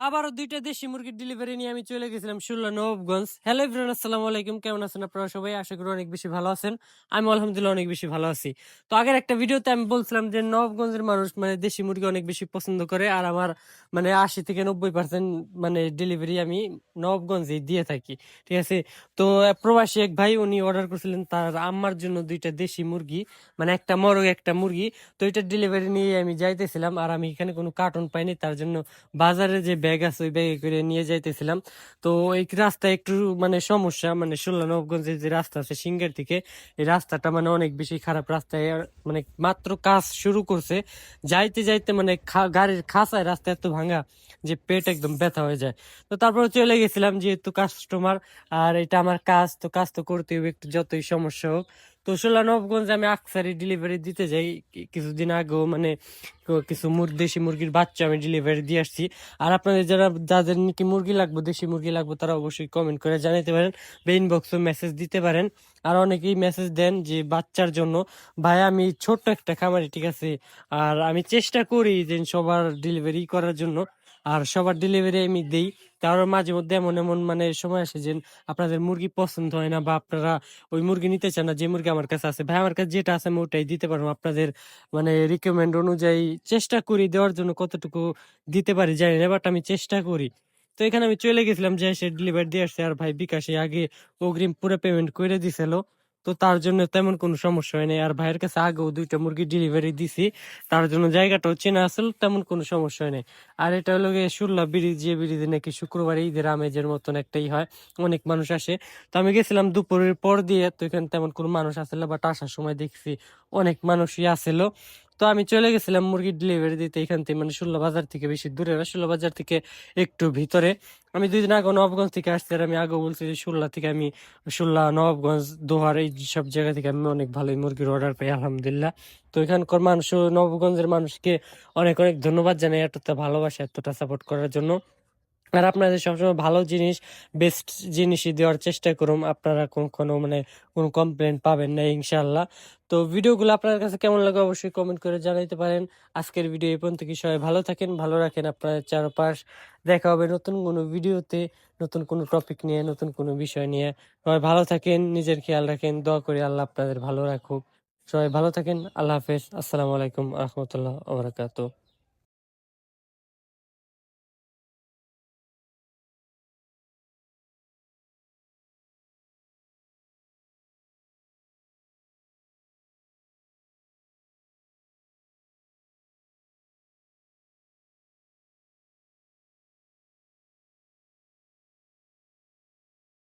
আবারও দুইটা দেশি মুরগির ডেলিভারি নিয়ে আমি চলে গেছিলাম শুল্লা নবাবগঞ্জ। হ্যালো এভরিওয়ান আসসালামু আলাইকুম। কেমন আছেন আপনারা সবাই? আশা করি অনেক বেশি ভালো আছেন। আমি আলহামদুলিল্লাহ অনেক বেশি ভালো আছি। তো আগের একটা ভিডিওতে আমি বলছিলাম যে নবাবগঞ্জের মানুষ মানে দেশি মুরগি অনেক বেশি পছন্দ করে, আর আমার মানে আশি থেকে নব্বই পার্সেন্ট মানে ডেলিভারি আমি নবাবগঞ্জে দিয়ে থাকি। ঠিক আছে? তো প্রবাসী এক ভাই, উনি অর্ডার করছিলেন তার আম্মার জন্য দুইটা দেশি মুরগি মানে একটা মরগ, একটা মুরগি। তো এটা ডেলিভারি নিয়ে আমি যাইতেছিলাম, আর আমি এখানে কোনো কার্টুন পাইনি, তার জন্য বাজারে যে ব্যাগ আছে, ওই ব্যাগে করে নিয়ে যাইতেছিলাম। তো এই রাস্তায় একটু মানে সমস্যা মানে ষোলো নবগঞ্জের যে রাস্তা আছে সিঙ্গের থেকে এই রাস্তাটা মানে অনেক বেশি খারাপ রাস্তায় মানে মাত্র কাজ শুরু করছে। যাইতে যাইতে মানে গাড়ির খাসায় রাস্তা এত ভাঙা যে পেট একদম ব্যথা হয়ে যায়। তো তারপরে চলে গেছিলাম যেহেতু কাস্টমার আর এটা আমার কাজ, তো কাজ তো করতে হবে, একটু যতই সমস্যা হোক। তো সোলা নবগঞ্জে আমি আকসারি ডেলিভারি দিতে যাই। কিছুদিন আগেও মানে কিছু দেশি মুরগির বাচ্চা আমি ডেলিভারি দিয়ে আসছি। আর আপনাদের যারা যাদের নাকি মুরগি লাগবে, দেশি মুরগি লাগবে, তারা অবশ্যই কমেন্ট করে জানাতে পারেন বা ইনবক্সে মেসেজ দিতে পারেন। আর অনেকেই মেসেজ দেন যে, বাচ্চার জন্য, ভাই, আমি ছোট্ট একটা খামারি, ঠিক আছে? আর আমি চেষ্টা করি যে সবার ডেলিভারি করার জন্য। আর সবার ডেলিভারি আমি দিই। তার মাঝে মধ্যে এমন এমন মানে সময় আসে যে আপনাদের মুরগি পছন্দ হয় না বা আপনারা ওই মুরগি নিতে চান না, যে মুরগি আমার কাছে আছে। ভাই, আমার কাছে যেটা আছে আমি ওটাই দিতে পারব। আপনাদের মানে রিকমেন্ড অনুযায়ী চেষ্টা করি দেওয়ার জন্য কতটুকু দিতে পারি জানি না বাট আমি চেষ্টা করি। তো এখানে আমি চলে গেছিলাম, যে সে ডেলিভারি দিয়ে আসছে। আর ভাই বিকাশে আগে অগ্রিম পুরো পেমেন্ট করে দিছিল। তো তার জন্য তেমন কোনো সমস্যা হয়নি আর ভাইয়ের কাছে আগেও দুইটা মুরগি ডেলিভারি দিছি, তার জন্য জায়গাটাও চেনা আসল তেমন কোনো সমস্যা হয়নি আর এটা হলো গিয়ে শুল্লা ব্রিজ, যে ব্রিজে নাকি শুক্রবার ঈদের আমেজের মতন একটাই হয়, অনেক মানুষ আসে। তো আমি গেছিলাম দুপুরের পর দিয়ে, তো এখানে তেমন কোনো মানুষ আসলে বাট আসার সময় দেখছি অনেক মানুষই আসছিল তো আমি চলে গেছিলাম মুরগির ডেলিভারি দিতে এখান থেকে মানে ষোলো বাজার থেকে বেশি দূরে না ষোলো বাজার থেকে একটু ভিতরে। আমি দুই দিন আগে নবগঞ্জ থেকে আসছি আর আমি আগে বলছি যে ষোলা থেকে আমি ষোলা নবগঞ্জ দোহার এই সব জায়গা থেকে আমি অনেক ভালোই মুরগির অর্ডার পাই, আলহামদুলিল্লাহ। তো এখানকার মানুষ নবগঞ্জের মানুষকে অনেক অনেক ধন্যবাদ জানাই এতটা ভালোবাসা, এতটা সাপোর্ট করার জন্য। আর আপনাদের সবসময় ভালো জিনিস বেস্ট জিনিসই দেওয়ার চেষ্টা করুন। আপনারা কোনো মানে কোনো কমপ্লেন পাবেন না ইনশাল্লাহ তো ভিডিওগুলো আপনার কাছে কেমন লাগে অবশ্যই কমেন্ট করে জানাইতে পারেন। আজকের ভিডিও এই পর্যন্ত কি? সবাই ভালো থাকেন, ভালো রাখেন আপনার চারপাশ। দেখা হবে নতুন কোনো ভিডিওতে নতুন কোনো টপিক নিয়ে, নতুন কোনো বিষয় নিয়ে। সবাই ভালো থাকেন, নিজের খেয়াল রাখেন, দোয়া করি আল্লাহ আপনাদের ভালো রাখুক। সবাই ভালো থাকেন, আল্লাহ হাফেজ। আসসালামু আলাইকুম, রহমতুল্লাহ ওবরাকাতুহ